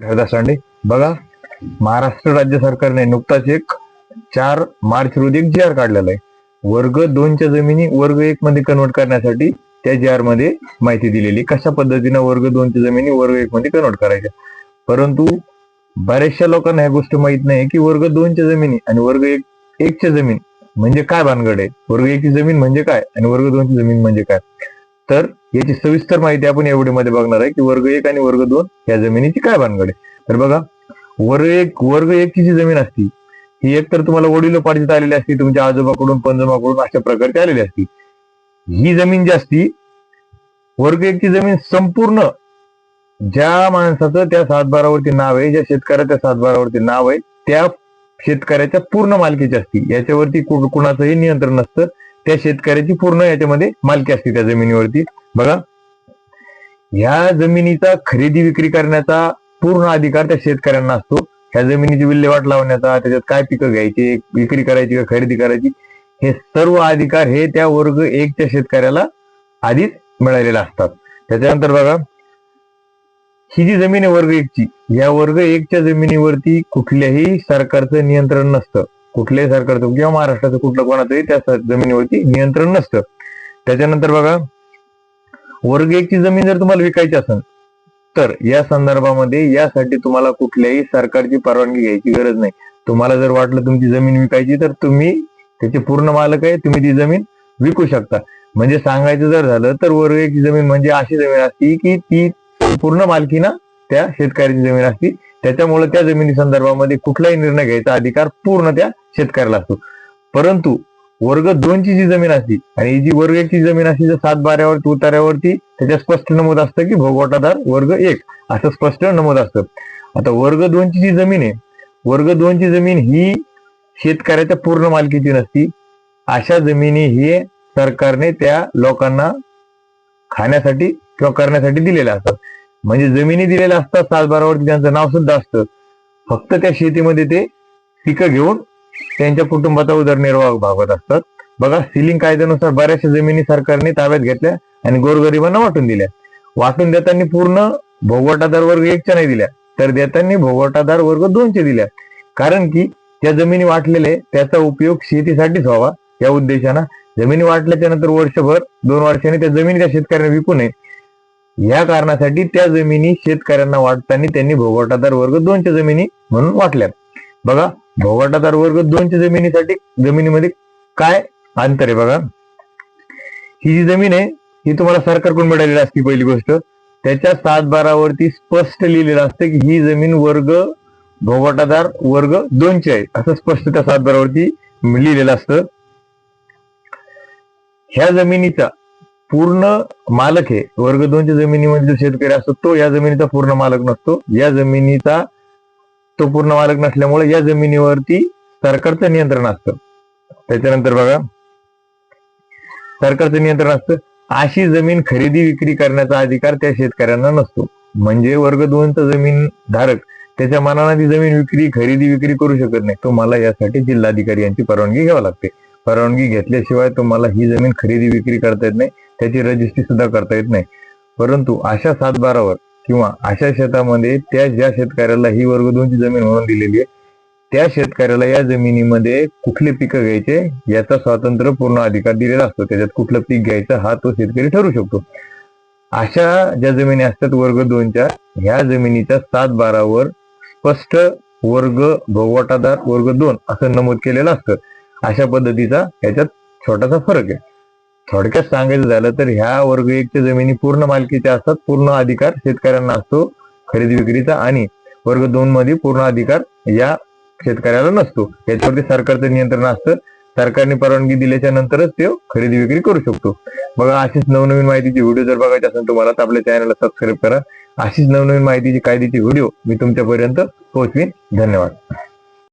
हरदास बघा महाराष्ट्र राज्य सरकारने नुकताच एक चार मार्च रोजी एक जी आर काढलेला आहे. वर्ग दोनच्या जमिनी वर्ग एक मध्ये कन्वर्ट करण्यासाठी त्या जी आरमध्ये माहिती दिलेली. कशा पद्धतीने वर्ग दोनच्या जमिनी वर्ग एक मध्ये कन्वर्ट करायच्या? परंतु बऱ्याचशा लोकांना ह्या गोष्ट माहीत नाही की वर्ग दोनच्या जमिनी आणि वर्ग एक एकच्या जमीन म्हणजे काय भानगड आहे? वर्ग एकची जमीन म्हणजे काय? आणि वर्ग दोनची जमीन म्हणजे काय? तर याची सविस्तर माहिती आपण या व्हिडिओमध्ये बघणार आहे की वर्ग एक आणि वर्ग दोन या जमिनीची काय भानगड आहे. तर बघा वर्ग एक वर्ग एकची जी जमीन असती ही एक तर तुम्हाला वडिलोपार्जित आलेली असती तुमच्या आजोबाकडून पंजोबाकडून अशा प्रकारची आलेली असती. ही जमीन जी असती वर्ग एकची जमीन संपूर्ण ज्या माणसाचं त्या सातबारावरती नाव आहे ज्या शेतकऱ्याच्या सातबारावरती नाव आहे त्या शेतकऱ्याच्या पूर्ण मालकीची असती. याच्यावरती कु- कुणाचंही नियंत्रण नसतं. त्या शेतकऱ्याची पूर्ण याच्यामध्ये मालकी असते त्या जमिनीवरती. बघा. ह्या जमिनीचा खरेदी विक्री करण्याचा पूर्ण अधिकार त्या शेतकऱ्यांना असतो. ह्या जमिनीची विल्हेवाट लावण्याचा त्याच्यात काय पिकं घ्यायची विक्री करायची का खरेदी करायची हे सर्व अधिकार हे त्या वर्ग एकच्या शेतकऱ्याला आधीच मिळालेले असतात. त्याच्यानंतर बघा. ही जी जमीन आहे वर्ग एकची या वर्ग एकच्या जमिनीवरती कुठल्याही सरकारचं नियंत्रण नसतं. कुठल्याही सरकारचं किंवा महाराष्ट्राचं कुठलं कोणाचंही त्या जमिनीवरती नियंत्रण नसतं. त्याच्यानंतर बघा वर्ग एकची जमीन जर तुम्हाला विकायची असेल तर या संदर्भामध्ये यासाठी तुम्हाला कुठल्याही सरकारची परवानगी घ्यायची गरज नाही. तुम्हाला जर वाटलं तुमची जमीन विकायची तर तुम्ही त्याचे पूर्ण मालक आहे तुम्ही ती जमीन विकू शकता. म्हणजे सांगायचं जर झालं तर वर्ग एकची जमीन म्हणजे अशी जमीन असती की ती पूर्ण मालकीना त्या शेतकऱ्याची जमीन असती. त्याच्यामुळे त्या जमिनी संदर्भामध्ये कुठलाही निर्णय घ्यायचा अधिकार पूर्ण त्या शेतकऱ्याला असतो. परंतु वर्ग दोनची जी जमीन असती आणि ही जी वर्ग एकची जमीन असती तर सात बाऱ्यावरती उतार्यावरती त्याच्यात स्पष्ट नमूद असतं की भोगवटादार वर्ग एक असं स्पष्ट नमूद असतं. आता वर्ग दोनची जी जमीन आहे वर्ग दोनची जमीन ही शेतकऱ्याच्या पूर्ण मालकीची नसती. अशा जमिनी हे सरकारने त्या लोकांना खाण्यासाठी किंवा करण्यासाठी दिलेल्या असतात. म्हणजे जमिनी दिलेल्या असतात सातबारावरती त्यांचं नाव सुद्धा असतं. फक्त त्या शेतीमध्ये ते पिकं घेऊन त्यांच्या कुटुंबाचा उदरनिर्वाह भागवत असतात. बघा सिलिंग कायद्यानुसार बऱ्याचशा जमिनी सरकारने ताब्यात घेतल्या आणि गोरगरिबांना वाटून दिल्या. वाटून देताना पूर्ण भोगवटादार वर्ग एकच्या नाही दिल्या तर देताना भोगवटादार वर्ग दोनचे दिल्या. कारण की त्या जमिनी वाटलेले त्याचा उपयोग शेतीसाठीच व्हावा या उद्देशानं. जमिनी वाटल्याच्या नंतर वर्षभर दोन वर्षांनी त्या जमिनी त्या शेतकऱ्यांना विकू नये. या कारणासाठी त्या जमिनी शेतकऱ्यांना वाटताना त्यांनी भोगवटादार वर्ग दोनच्या जमिनी म्हणून वाटल्या बघा भोगवटादार वर्ग दोनच्या जमिनीसाठी जमिनीमध्ये काय अंतर आहे बघा. ही जी जमीन आहे ही तुम्हाला सरकारकडून मिळालेली असती पहिली गोष्ट. त्याच्या सात बारावरती स्पष्ट लिहिलेलं असतं की ही जमीन वर्ग भोगवटादार वर्ग दोनचे आहे. असं स्पष्ट त्या सात बारावरती लिहिलेलं असतं. ह्या जमिनीचा पूर्ण मालक आहे. वर्ग दोनच्या जमिनीमध्ये जो शेतकरी असतो तो या जमिनीचा पूर्ण मालक नसतो. या जमिनीचा तो पूर्ण मालक नसल्यामुळे या जमिनीवरती सरकारचं नियंत्रण असतं. त्याच्यानंतर बघा सरकारचं नियंत्रण असतं. अशी जमीन खरेदी विक्री करण्याचा अधिकार त्या शेतकऱ्यांना नसतो. म्हणजे वर्ग दोनचा जमीन धारक त्याच्या मनाने ती जमीन विक्री खरेदी विक्री करू शकत नाही. तुम्हाला यासाठी जिल्हाधिकारी यांची परवानगी घ्यावी लागते. परवानगी घेतल्याशिवाय तुम्हाला ही जमीन खरेदी विक्री करता येत नाही. त्याची रजिस्ट्री सुद्धा करता येत नाही. परंतु अशा सातबारावर किंवा अशा शेतामध्ये त्या ज्या शेतकऱ्याला ही वर्ग दोनची जमीन म्हणून दिलेली आहे त्या शेतकऱ्याला या जमिनीमध्ये कुठले पिकं घ्यायचे याचा स्वातंत्र्य पूर्ण अधिकार दिलेला असतो. त्याच्यात कुठलं पीक घ्यायचं हा तो शेतकरी ठरू शकतो. अशा ज्या जमिनी असतात वर्ग दोनच्या ह्या जमिनीच्या सात बारावर स्पष्ट वर्ग भोगवटादार वर्ग दोन असं नमूद केलेलं असतं. अशा पद्धतीचा याच्यात छोटासा फरक आहे. थोडक्यात सांगायचं झालं तर ह्या वर्ग एकच्या जमिनी पूर्ण मालकीच्या असतात पूर्ण अधिकार शेतकऱ्यांना असतो खरेदी विक्रीचा आणि वर्ग दोन मध्ये पूर्ण अधिकार या शेतकऱ्याला नसतो. याच्यावरती सरकारचं नियंत्रण असतं. सरकारने परवानगी दिल्याच्या नंतरच ते खरेदी विक्री करू शकतो. बघा अशीच नवनवीन माहितीची व्हिडिओ जर बघायचे असेल तुम्हाला तर आपल्या चॅनलला सबस्क्राईब करा. अशीच नवनवीन माहितीची कायद्याची व्हिडिओ मी तुमच्यापर्यंत पोहोचवीन. धन्यवाद.